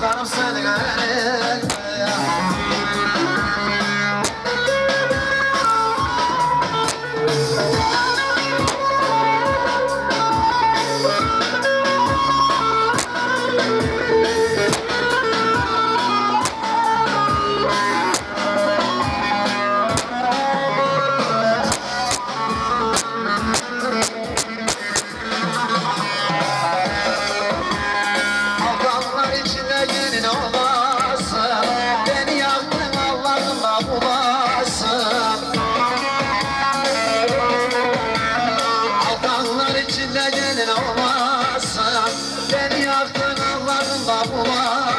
I'm standing on.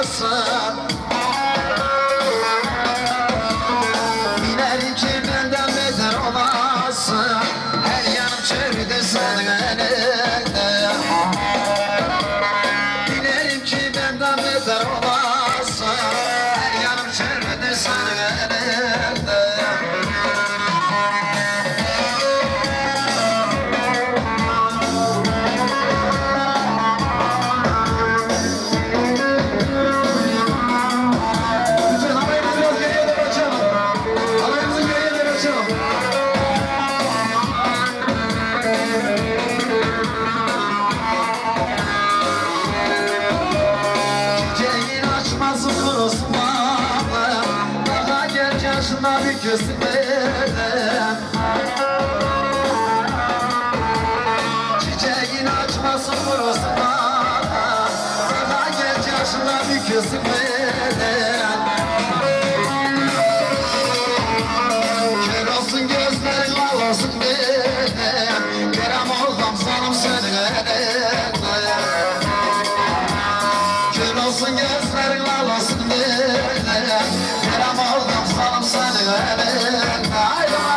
passar. gözlerden Çiçeğin açmasın burasına. Sana genç bir gözlerden Kör olsun gözlerin ağlasın benden Kerem oğlam sanım sun in heaven. I don't